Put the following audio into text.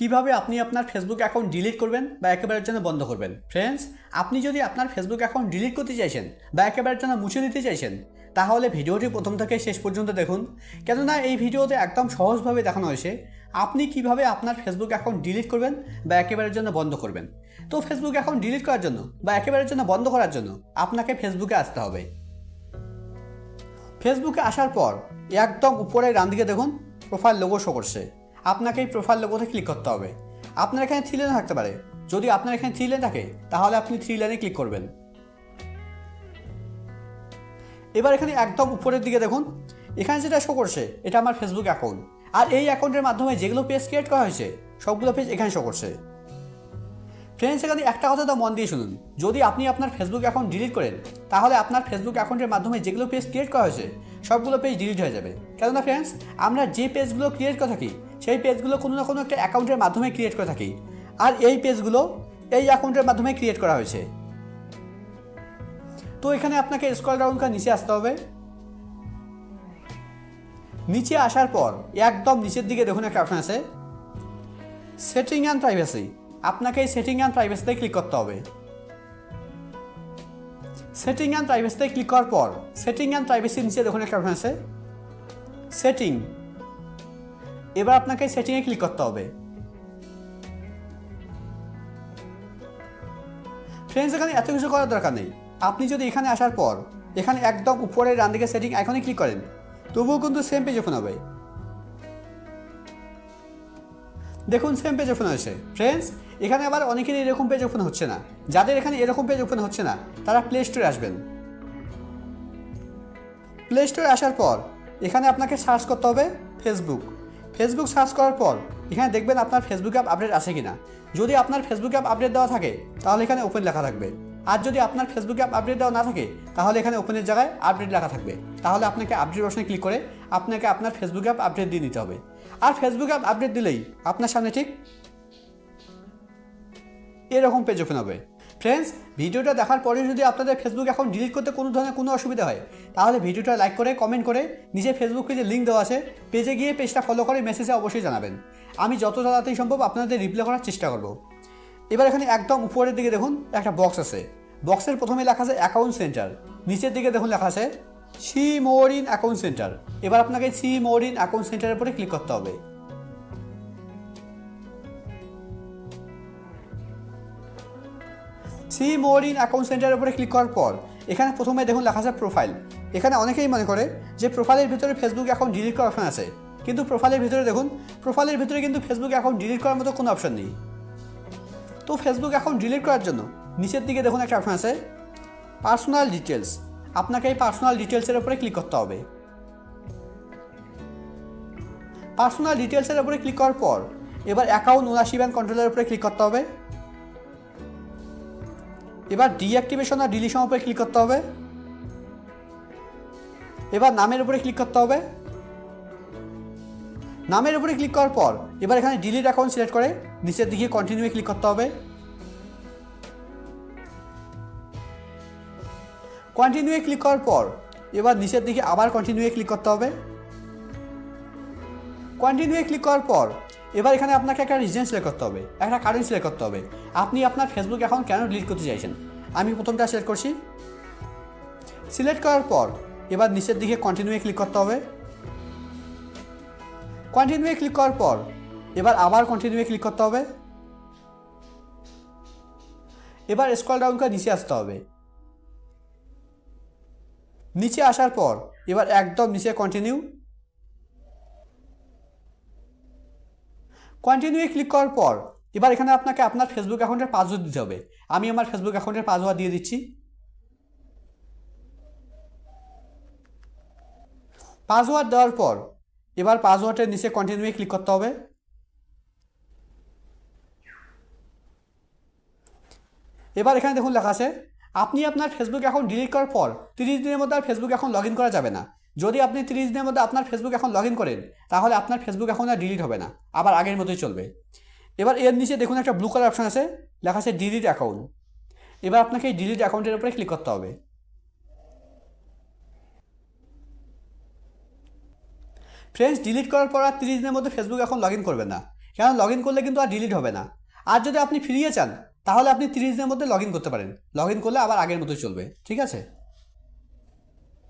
কীভাবে আপনি আপনার ফেসবুক অ্যাকাউন্ট ডিলিট করবেন বা একেবারের জন্য বন্ধ করবেন? ফ্রেন্ডস আপনি যদি আপনার ফেসবুক অ্যাকাউন্ট ডিলিট করতে চাইছেন বা একেবারের জন্য মুছে দিতে চাইছেন, তাহলে ভিডিওটি প্রথম থেকে শেষ পর্যন্ত দেখুন। কেননা এই ভিডিওতে একদম সহজভাবে দেখানো হয়েছে আপনি কীভাবে আপনার ফেসবুক অ্যাকাউন্ট ডিলিট করবেন বা একেবারের জন্য বন্ধ করবেন। তো ফেসবুক অ্যাকাউন্ট ডিলিট করার জন্য বা একেবারের জন্য বন্ধ করার জন্য আপনাকে ফেসবুকে আসতে হবে। ফেসবুকে আসার পর একদম উপরে ডান দিকে দেখুন প্রোফাইল লোগো শো করছে। আপনাকে এই প্রোফাইল লোগোতে ক্লিক করতে হবে। আপনার এখানে থ্রি লাইন থাকতে পারে। যদি আপনার এখানে থ্রি লাইন থাকে, তাহলে আপনি থ্রি লাইনে ক্লিক করবেন। এবার এখানে একদম উপরের দিকে দেখুন। এখানে যেটা শো করছে, এটা আমার ফেসবুক অ্যাকাউন্ট আর এই অ্যাকাউন্টের মাধ্যমে যেগুলো পেজ ক্রিয়েট করা হয়েছে, সবগুলো পেজ এখানে শো করছে। ফ্রেন্ডস এখানে একটা কথা তো মন দিয়ে শুনুন। যদি আপনি আপনার ফেসবুক অ্যাকাউন্ট ডিলিট করেন, তাহলে আপনার ফেসবুক অ্যাকাউন্টের মাধ্যমে যেগুলো পেজ ক্রিয়েট করা হয়েছে, সবগুলো পেজ ডিলিট হয়ে যাবে। কেননা ফ্রেন্ডস আমরা যে পেজগুলো ক্রিয়েট করে থাকি, সেই পেজগুলো কোনো না কোনো একটা অ্যাকাউন্টের মাধ্যমে ক্রিয়েট করে থাকি। আর এই পেজগুলো এই অ্যাকাউন্টের মাধ্যমে ক্রিয়েট করা হয়েছে। তো এখানে আপনাকে স্ক্রল ডাউন করে নিচে আসতে হবে। নিচে আসার পর, একদম নিচের দিকে দেখুন একটা অপশন আছে। সেটিং অ্যান্ড প্রাইভেসি আপনাকে এই সেটিং অ্যান্ড প্রাইভেসিতে ক্লিক করতে হবে। সেটিং অ্যান্ড প্রাইভেসিতে ক্লিক করার পর সেটিং অ্যান্ড প্রাইভেসির নিচে দেখুন একটা অপশন আছে। সেটিং এবার আপনাকে সেটিংয়ে ক্লিক করতে হবে। ফ্রেন্ডস এখানে এত কিছু করার দরকার নেই। আপনি যদি এখানে আসার পর, এখানে একদম উপরে ডান দিকে সেটিং এখনই ক্লিক করেন, তবুও কিন্তু সেম পেজ ওপেন হবে। দেখুন সেম পেজ ওপেন হয়েছে। ফ্রেন্ডস এখানে আবার অনেকেরই এরকম পেজ ওপেন হচ্ছে না। যাদের এখানে এরকম পেজ ওপেন হচ্ছে না, তারা প্লে স্টোরে আসবেন। প্লে স্টোরে আসার পর, এখানে আপনাকে সার্চ করতে হবে ফেসবুক ফেসবুক সার্চ করার পর, এখানে দেখবেন আপনার ফেসবুক অ্যাপ আপডেট আছে কিনা। যদি আপনার ফেসবুক অ্যাপ আপডেট দেওয়া থাকে, তাহলে এখানে ওপেন লেখা থাকবে। আর যদি আপনার ফেসবুক অ্যাপ আপডেট দেওয়া না থাকে, তাহলে এখানে ওপেনের জায়গায় আপডেট লেখা থাকবে। তাহলে আপনাকে আপডেট অপশনে ক্লিক করে, আপনাকে আপনার ফেসবুক অ্যাপ আপডেট দিয়ে নিতে হবে। আর ফেসবুক অ্যাপ আপডেট দিলেই আপনার সামনে ঠিক এরকম পেজ ওপেন হবে। ফ্রেন্ডস ভিডিওটা দেখার পরে যদি আপনাদের ফেসবুক অ্যাকাউন্ট ডিলিট করতে কোনো ধরনের কোনো অসুবিধা হয়, তাহলে ভিডিওটা লাইক করে কমেন্ট করে নিজের ফেসবুক পেজে লিঙ্ক দেওয়া আছে। পেজে গিয়ে পেজটা ফলো করে মেসেজে অবশ্যই জানাবেন। আমি যত তাড়াতাড়ি সম্ভব আপনাদের রিপ্লাই করার চেষ্টা করব। এবার এখানে একদম উপরের দিকে দেখুন, একটা বক্স আছে। বক্সের প্রথমে লেখা আছে অ্যাকাউন্ট সেন্টার নিচের দিকে দেখুন লেখা আছে see more in account centre এবার আপনাকে সি মোর ইন অ্যাকাউন্ট সেন্টারের উপরে ক্লিক করতে হবে। সি মোর ইন অ্যাকাউন্ট সেন্টারের উপরে ক্লিক করার পর, এখানে প্রথমে দেখুন লেখা আছে প্রোফাইল এখানে অনেকেই মনে করে যে প্রোফাইলের ভিতরে ফেসবুক অ্যাকাউন্ট ডিলিট করার অপশন আছে। কিন্তু প্রোফাইলের ভিতরে দেখুন প্রোফাইলের ভিতরে কিন্তু ফেসবুক অ্যাকাউন্ট ডিলিট করার মতো কোনো অপশন নেই। তো ফেসবুক অ্যাকাউন্ট ডিলিট করার জন্য নিচের দিকে দেখুন একটা অপশন আছে পার্সোনাল ডিটেলস আপনাকে এই পার্সোনাল ডিটেলসের উপরে ক্লিক করতে হবে। পার্সোনাল ডিটেলসের উপরে ক্লিক করার পর, এবার অ্যাকাউন্ট ওনারশিপ অ্যান্ড কন্ট্রোলের উপরে ক্লিক করতে হবে। এবার ডিঅ্যাক্টিভেশন আর ডিলিশন উপরে ক্লিক করতে হবে। এবার নামের উপরে ক্লিক করতে হবে। নামের উপরে ক্লিক করার পর এবার এখানে ডিলিট অ্যাকাউন্ট সিলেক্ট করে নিচের দিকে কন্টিনিউয়ে ক্লিক করতে হবে। কন্টিনিউয়ে ক্লিক করার পর এবার নিচের দিকে আবার কন্টিনিউয়ে ক্লিক করতে হবে। কন্টিনিউয়ে ক্লিক করার পর এবার এখানে আপনাকে একটা রিজন সিলেক্ট করতে হবে, একটা কারেন্ট সিলেক্ট করতে হবে। আপনি আপনার ফেসবুক অ্যাকাউন্ট কেন ডিলিট করতে চাইছেন? আমি প্রথমটা সিলেক্ট করছি। সিলেক্ট করার পর, এবার নিচের দিকে কন্টিনিউয়ে ক্লিক করতে হবে। কন্টিনিউয়ে ক্লিক করার পর, এবার আবার কন্টিনিউয়ে ক্লিক করতে হবে। এবার স্ক্রল ডাউন করে নিচে আসতে হবে। নিচে আসার পর, এবার একদম নিচে কন্টিনিউ কন্টিনিউয়ে ক্লিক করার পর, এবার এখানে আপনাকে আপনার ফেসবুক অ্যাকাউন্টের পাসওয়ার্ড দিতে হবে। আমি আমার ফেসবুক অ্যাকাউন্টের পাসওয়ার্ড দিয়ে দিচ্ছি। পাসওয়ার্ড দেওয়ার পর, এবার পাসওয়ার্ডের নিচে কন্টিনিউয়ে ক্লিক করতে হবে। এবার এখানে দেখুন লেখা আছে, আপনি আপনার ফেসবুক অ্যাকাউন্ট ডিলিট করার পর, তিরিশ দিনের মধ্যে আর ফেসবুক অ্যাকাউন্ট লগ করা যাবে না। যদি আপনি তিরিশ দিনের মধ্যে আপনার ফেসবুক এখন লগ করেন, তাহলে আপনার ফেসবুক এখন আর ডিলিট হবে না, আবার আগের মতোই চলবে। এবার এর নিচে দেখুন একটা ব্লু কালার অপশন আছে, লেখা আছে ডিলিট অ্যাকাউন্ট এবার আপনাকে এই ডিলিট অ্যাকাউন্টের উপরে ক্লিক করতে হবে। ফ্রেন্ডস ডিলিট করার পর আর তিরিশ দিনের মধ্যে ফেসবুক এখন লগ ইন করবেন না কেন লগ করলে কিন্তু আর ডিলিট হবে না। আর যদি আপনি ফিরিয়ে চান, তাহলে আপনি তিরিশ দিনের মধ্যে লগ করতে পারেন। লগ করলে আবার আগের মতোই চলবে, ঠিক আছে?